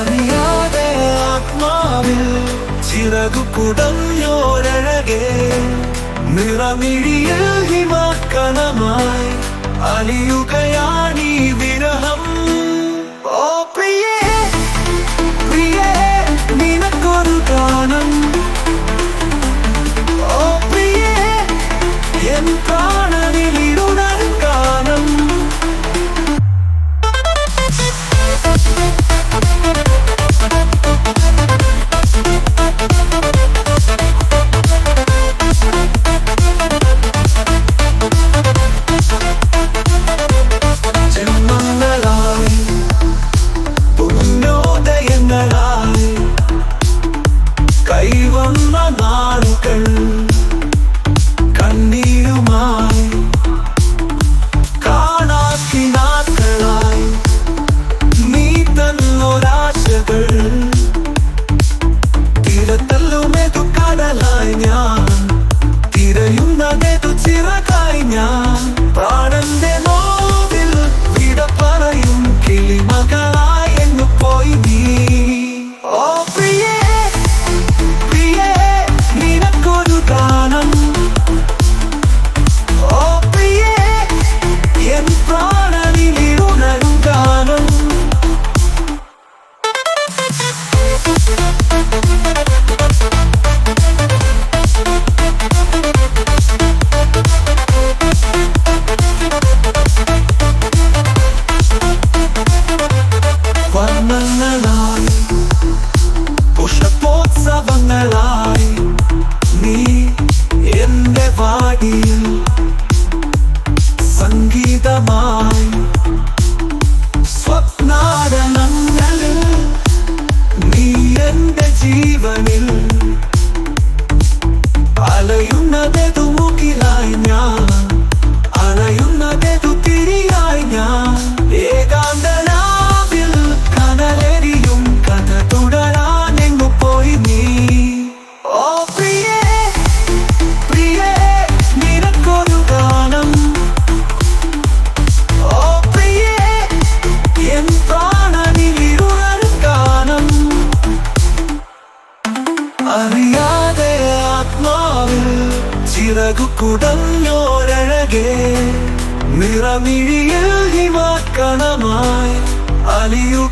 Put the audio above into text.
അറിയാതെ ആത്മാവിൽ ചിറകു കുടഞ്ഞോരഴകെ നിറമിഴിയ ഹിമാക്കണമായി അലിയുകയാണീ വിരഹം. ഓ പ്രിയ കാതലായി ഞാൻ തിരയുന്ന ചിറകായി ഞാൻ പ്രാണന്റെ Motivami ആത്മാവിൽ ചിറകു കുടഞ്ഞോരഴകെ നിറമിഴിയിൽ ഹിമാക്കണമായി അലിയു